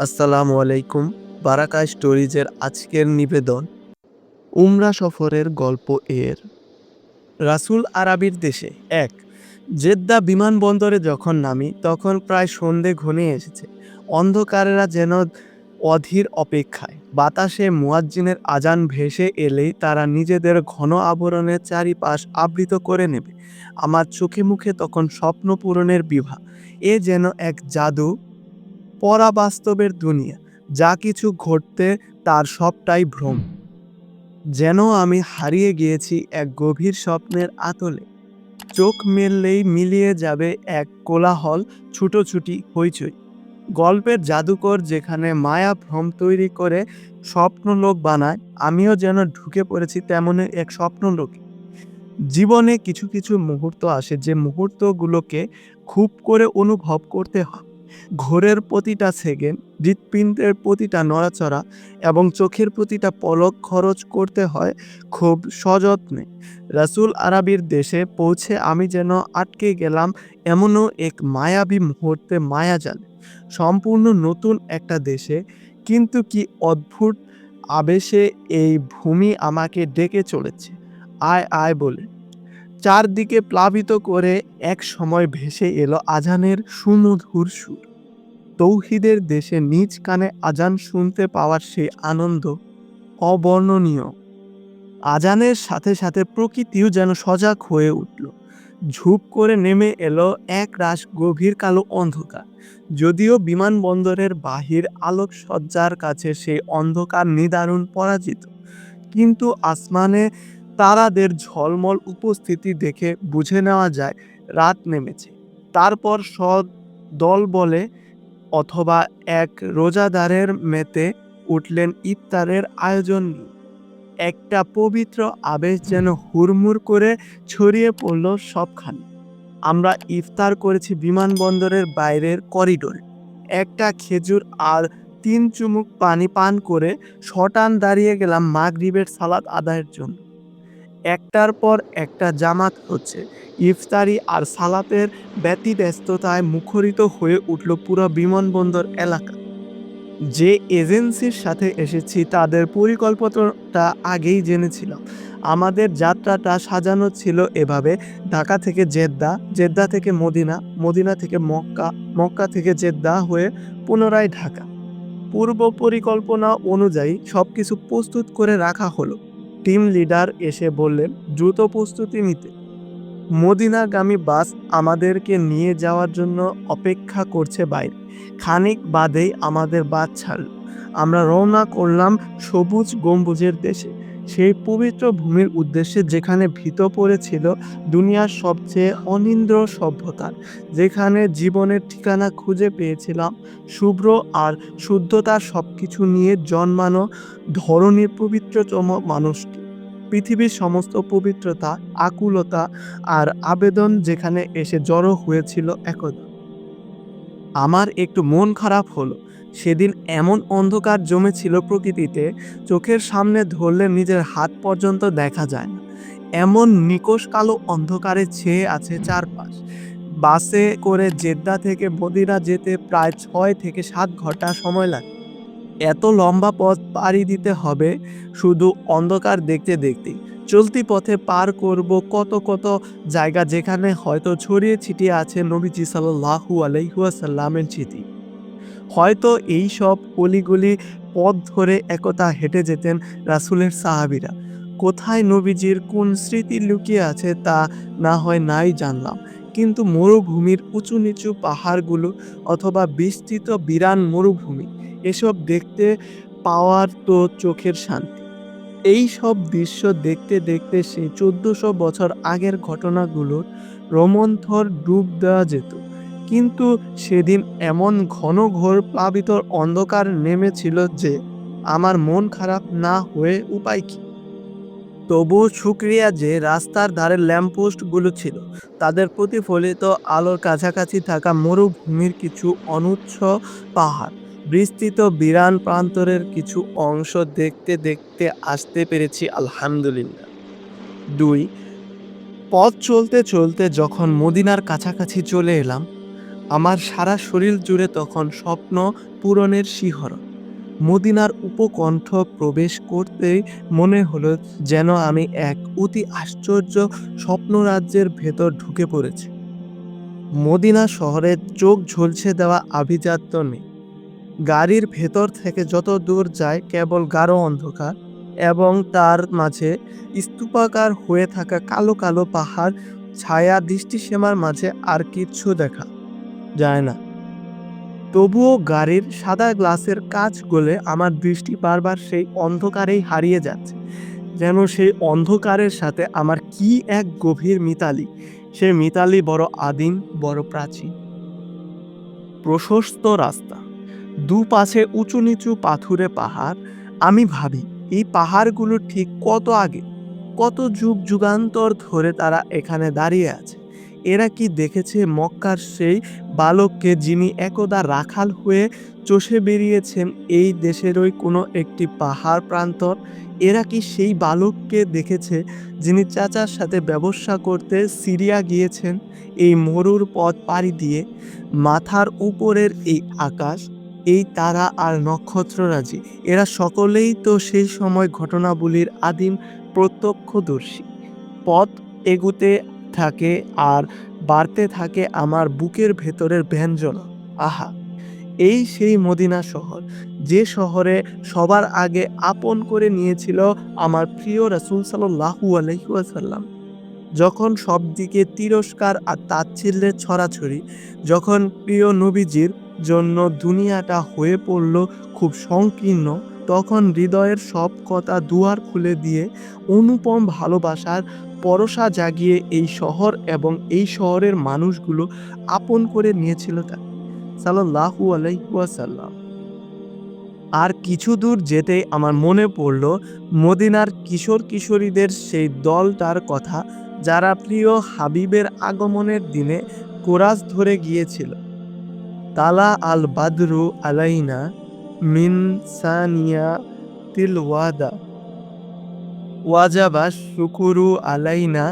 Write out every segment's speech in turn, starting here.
আসসালামু আলাইকুম বারাকা স্টোরিজের আজকের নিবেদন। উমরা সফরের গল্প এর। রাসুল আরবির দেশে, এক, জেদ্দা বিমানবন্দরে যখন নামি, তখন প্রায় সন্ধে ঘনিয়ে এসেছে। অন্ধকারেরা যেন অধীর অপেক্ষায়। বাতাসে মুয়াজ্জিনের আজান ভেসে এলেই তারা নিজেদের ঘন আবরণের চারিপাশ আবৃত করে নেবে। আমার চোখে মুখে তখন স্বপ্ন পূরণের বিভা। এ যেন এক জাদু পরাবাস্তবের দুনিয়া, যা কিছু ঘটতে তার সবটাই ভ্রম। যেন আমি হারিয়ে গিয়েছি এক গভীর স্বপ্নের আতলে। চোখ মেললেই মিলিয়ে যাবে এক কোলাহল, ছুটোছুটি, হইচই। গল্পের জাদুকর যেখানে মায়া ভ্রম তৈরি করে স্বপ্নলোক বানায়, আমিও যেন ঢুকে পড়েছি তেমনই এক স্বপ্নলোকে। জীবনে কিছু কিছু মুহূর্ত আসে যে মুহূর্তগুলোকে খুব করে অনুভব করতে হয়। ঘোরের প্রতিটা সেকেন্ড হৃৎপিণ্ডের প্রতিটা নড়াচড়া এবং চোখের প্রতিটা পলক খরচ করতে হয় খুব সযত্নে। রাসুল আরবির দেশে পৌঁছে আমি যেন আটকে গেলাম এমনও এক মায়াবী মুহূর্তে মায়াজালে সম্পূর্ণ নতুন একটা দেশে, কিন্তু কি অদ্ভুত আবেশে এই ভূমি আমাকে ডেকে চলেছে। আয় আয় বলে চারদিকে প্লাবিত করে এক সময় ভেসে এলো আজানের সুমধুর সুর। তৌহিদের দেশে নিজ কানে আজান শুনতে পাওয়ার সেই আনন্দ অবর্ণনীয়। আজানের সাথে সাথে প্রকৃতিও যেন সজাগ হয়ে উঠল। ঝুপ করে নেমে এলো এক রাশ গভীর কালো অন্ধকার। যদিও বিমানবন্দরের বাহির আলোকসজ্জার কাছে সেই অন্ধকার নিদারুণ পরাজিত। কিন্তু আসমানে তারাদের ঝলমল উপস্থিতি দেখে বুঝে নেওয়া যায়, রাত নেমেছে। তারপর সদ দল বলে অথবা এক রোজাদারের মেতে উঠলেন ইফতারের আয়োজন একটা পবিত্র আবেশ যেন হুড়মুড় করে ছড়িয়ে পড়ল সবখানে। আমরা ইফতার করেছি বিমানবন্দরের বাইরের করিডোরে। একটা খেজুর আর তিন চুমুক পানি পান করে শটান দাঁড়িয়ে গেলাম মাগরিবের সালাদ আদায়ের জন্য। একটার পর একটা জামাত হচ্ছে। ইফতারি আর সালাতের ব্যতিব্যস্ততায় মুখরিত হয়ে উঠল পুরো বিমানবন্দর এলাকা। যে এজেন্সির সাথে এসেছি তাদের পরিকল্পনাটা আগেই জেনেছিলাম। আমাদের যাত্রাটা সাজানো ছিল এভাবে, ঢাকা থেকে জেদ্দা জেদ্দা থেকে মদিনা মদিনা থেকে মক্কা মক্কা থেকে জেদ্দা হয়ে পুনরায় ঢাকা। পূর্ব পরিকল্পনা অনুযায়ী সব কিছু প্রস্তুত করে রাখা হলো। টিম লিডার এসে বললেন, দ্রুত প্রস্তুতি নিতে। মদিনাগামী বাস আমাদেরকে নিয়ে যাওয়ার জন্য অপেক্ষা করছে বাইরে। খানিক বাদেই আমাদের বাস ছাড়ল। আমরা রওনা করলাম সবুজ গম্বুজের দেশে। সেই পবিত্র ভূমির উদ্দেশ্যে যেখানে ভীত পড়েছিল দুনিয়ার সবচেয়ে অনিন্দ্র সভ্যতার যেখানে জীবনের ঠিকানা খুঁজে পেয়েছিলাম, শুভ্র আর শুদ্ধতার সব কিছু নিয়ে জন্মানো ধরনীর পবিত্রতম মানুষটি। পৃথিবীর সমস্ত পবিত্রতা, আকুলতা আর আবেদন যেখানে এসে জড়ো হয়েছিল একদা। আমার একটু মন খারাপ হলো। সেদিন এমন অন্ধকার জমেছিল প্রকৃতিতে, চোখের সামনে ধরলে নিজের হাত পর্যন্ত দেখা যায় না। এমন নিকোষ কালো অন্ধকারে ছেয়ে আছে চারপাশ। বাসে করে জেদ্দা থেকে মদিনা যেতে প্রায় ছয় থেকে সাত ঘণ্টা সময় লাগে। এত লম্বা পথ পাড়ি দিতে হবে শুধু অন্ধকার দেখতে দেখতে চলতি পথে পার করব কত কত জায়গা যেখানে হয়তো ছড়িয়ে ছিটিয়ে আছে নবীজি সাল্লাহু আলাইহুয়াসাল্লামের স্মৃতি। হয়তো এই সব অলিগলি পথ ধরে একতা হেঁটে যেতেন রাসুলের সাহাবিরা। কোথায় নবীজির কোন স্মৃতি লুকিয়ে আছে তা না হয় নাই জানলাম। কিন্তু মরুভূমির উঁচু নিচু পাহাড়গুলো অথবা বিস্তৃত বিরান মরুভূমি, এসব দেখতে পাওয়ার তো চোখের শান্তি। এই সব দৃশ্য দেখতে দেখতে সেই চোদ্দশো বছর আগের ঘটনাগুলোর রোমন্থর ডুব দেওয়া যেত। কিন্তু সেদিন এমন ঘন ঘোর প্লাবিত অন্ধকার নেমেছিল যে আমার মন খারাপ না হয়ে উপায় কি? তবুও শুক্রিয়া যে রাস্তার ধারে ল্যাম্পপোস্টগুলো ছিল, তাদের প্রতিফলিত আলোর কাছাকাছি থাকা মরুভূমির কিছু অনুচ্ছ পাহাড়, বিস্তৃত বিরান প্রান্তরের কিছু অংশ দেখতে দেখতে আসতে পেরেছি, আলহামদুলিল্লাহ। দুই, পথ চলতে চলতে যখন মদিনার কাছাকাছি চলে এলাম আমার সারা শরীর জুড়ে তখন স্বপ্ন পূরণের শিহরণ। মদিনার উপকণ্ঠ প্রবেশ করতেই মনে হলো যেন আমি এক অতি আশ্চর্য স্বপ্নরাজ্যের ভেতর ঢুকে পড়েছি। মদিনা শহরে চোখ ঝলছে দেওয়া আভিজাত্য নেই। গাড়ির ভেতর থেকে যত দূর যায় কেবল গাঢ় অন্ধকার এবং তার মাঝে স্তূপাকার হয়ে থাকা কালো কালো পাহাড়, ছায়া, দৃষ্টিসীমার মাঝে আর কিচ্ছু দেখা। যায় না। তবুও গাড়ির সাদা গ্লাসের কাজ গলে আমার দৃষ্টি বারবার সেই অন্ধকারেই হারিয়ে যাচ্ছে, যেন সেই অন্ধকারের সাথে আমার কি এক গভীর মিতালি, সে মিতালি বড় আদিম, বড় প্রাচীন। প্রশস্ত রাস্তা, দুপাশে উঁচু নিচু পাথুরে পাহাড়, আমি ভাবি, এই পাহাড়গুলো ঠিক কত আগে, কত যুগ যুগান্তর ধরে তারা এখানে দাঁড়িয়ে আছে? এরা কি দেখেছে মক্কার সেই বালককে যিনি একদা রাখাল হয়ে চষে বেরিয়েছেন এই দেশেরই কোনো একটি পাহাড় প্রান্তর? এরা কি সেই বালককে দেখেছে যিনি চাচার সাথে ব্যবসা করতে সিরিয়া গিয়েছেন এই মরুর পথ পাড়ি দিয়ে? মাথার উপরের এই আকাশ, এই তারা আর নক্ষত্ররাজি, এরা সকলেই তো সেই সময় ঘটনাবলীর আদিম প্রত্যক্ষদর্শী। পথ এগুতে থাকে আর বাড়তে থাকে আমার বুকের ভেতরের ব্যঞ্জনা। আহা, এই সেই মদিনা শহর, যে শহরে সবার আগে আপন করে নিয়েছিল আমার প্রিয় রাসুল সাল্লাহু আলহিউসাল্লাম যখন সব দিকে তিরস্কার আর তাচ্ছিল্যের ছড়াছড়ি, যখন প্রিয় নবীজির জন্য দুনিয়াটা হয়ে পড়ল খুব সংকীর্ণ তখন হৃদয়ের সব কথা দুয়ার খুলে দিয়ে অনুপম ভালোবাসার পরশা জাগিয়ে এই শহর এবং এই শহরের মানুষগুলো আপন করে নিয়েছিল তাকে সাল্লাহু আলাইসাল্লাম আর কিছু দূর যেতেই আমার মনে পড়ল মদিনার কিশোর কিশোরীদের সেই দলটার কথা যারা প্রিয় হাবিবের আগমনের দিনে কোরাস ধরে গিয়েছিল। তালা আল বাদরু আলাইনা মিন সানিয়া তিলওয়াদা ওয়াজাবা, শুকুরু আলাইনা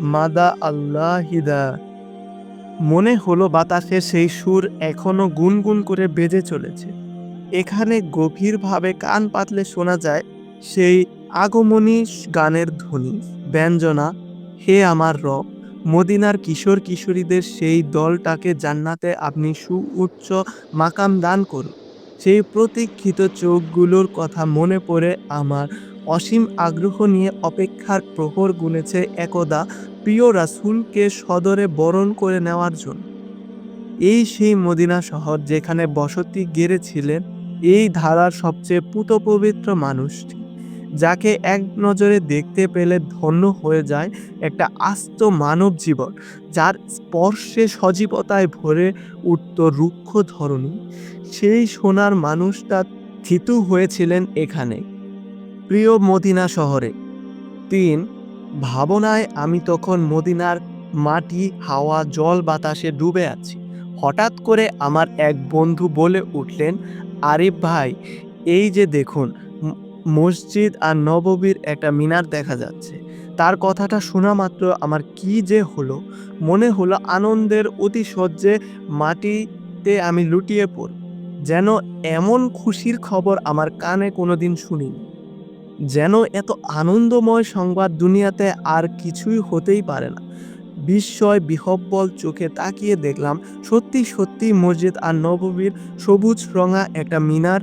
মাদা আল্লাহিদা। মনে হলো বাতাসে সেই সুর এখনও গুনগুন করে বেজে চলেছে। এখানে গভীরভাবে কান পাতলে শোনা যায় সেই আগমনী গানের ধ্বনি, ব্যঞ্জনা, হে আমার রব, মদিনার কিশোর কিশোরীদের সেই দলটাকে জান্নাতে আপনি সুউচ্চ মাকাম দান করুন। সেই প্রতীক্ষিত চোখগুলোর কথা মনে পড়ে আমার। অসীম আগ্রহ নিয়ে অপেক্ষার প্রহর গুনেছে একদা প্রিয় রাসুলকে সদরে বরণ করে নেওয়ার জন্য। এই সেই মদিনা শহর যেখানে বসতি গেড়েছিলেন এই ধারার সবচেয়ে পুতপবিত্র মানুষটি, যাকে এক নজরে দেখতে পেলে ধন্য হয়ে যায় একটা আস্ত মানব জীবন, যার স্পর্শে সজীবতায় ভরে উঠত রুক্ষ ধরনী সেই সোনার মানুষটা থিতু হয়েছিলেন এখানে। প্রিয় মদিনা শহরে। তিন, ভাবনায় আমি তখন মদিনার মাটি, হাওয়া, জল বাতাসে ডুবে আছি। হঠাৎ করে আমার এক বন্ধু বলে উঠলেন আরিফ ভাই, এই যে দেখুন মসজিদ আর নববীর একটা মিনার দেখা যাচ্ছে। তার কথাটা শোনা মাত্র আমার কি যে হলো। মনে হলো আনন্দের অতিশয্যে মাটিতে আমি লুটিয়ে পড়। যেন এমন খুশির খবর আমার কানে কোনোদিন শুনিনি। যেন এত আনন্দময় সংবাদ দুনিয়াতে আর কিছুই হতেই পারে না। বিস্ময় বিহব্বল চোখে তাকিয়ে দেখলাম, সত্যি সত্যি মসজিদ আর নববীর সবুজ রঙা একটা মিনার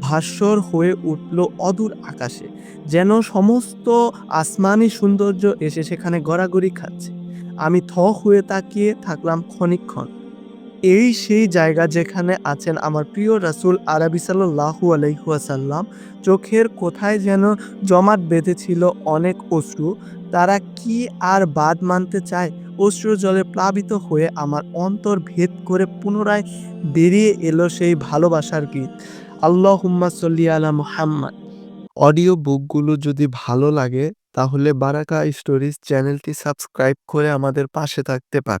ভাস্বর হয়ে উঠল অদূর আকাশে। যেন সমস্ত আসমানি সৌন্দর্য এসে সেখানে গড়াগড়ি খাচ্ছে। আমি থ হয়ে তাকিয়ে থাকলাম ক্ষণিক্ষণ এই সেই জায়গা যেখানে আছেন আমার প্রিয় রাসুল আরবি সাল্লাহু আলহিহাসাল্লাম চোখের কোথায় যেন জমাট বেঁধেছিল অনেক অশ্রু। তারা কি আর বাদ মানতে চায়? অশ্রু জলে প্লাবিত হয়ে আমার অন্তর ভেদ করে পুনরায় বেরিয়ে এলো সেই ভালোবাসার গীত। আল্লাহ হুম্মা সল্লি আলা মুহাম্মদ। অডিও বুকগুলো যদি ভালো লাগে, তাহলে বারাকা স্টোরিজ চ্যানেলটি সাবস্ক্রাইব করে আমাদের পাশে থাকতে পার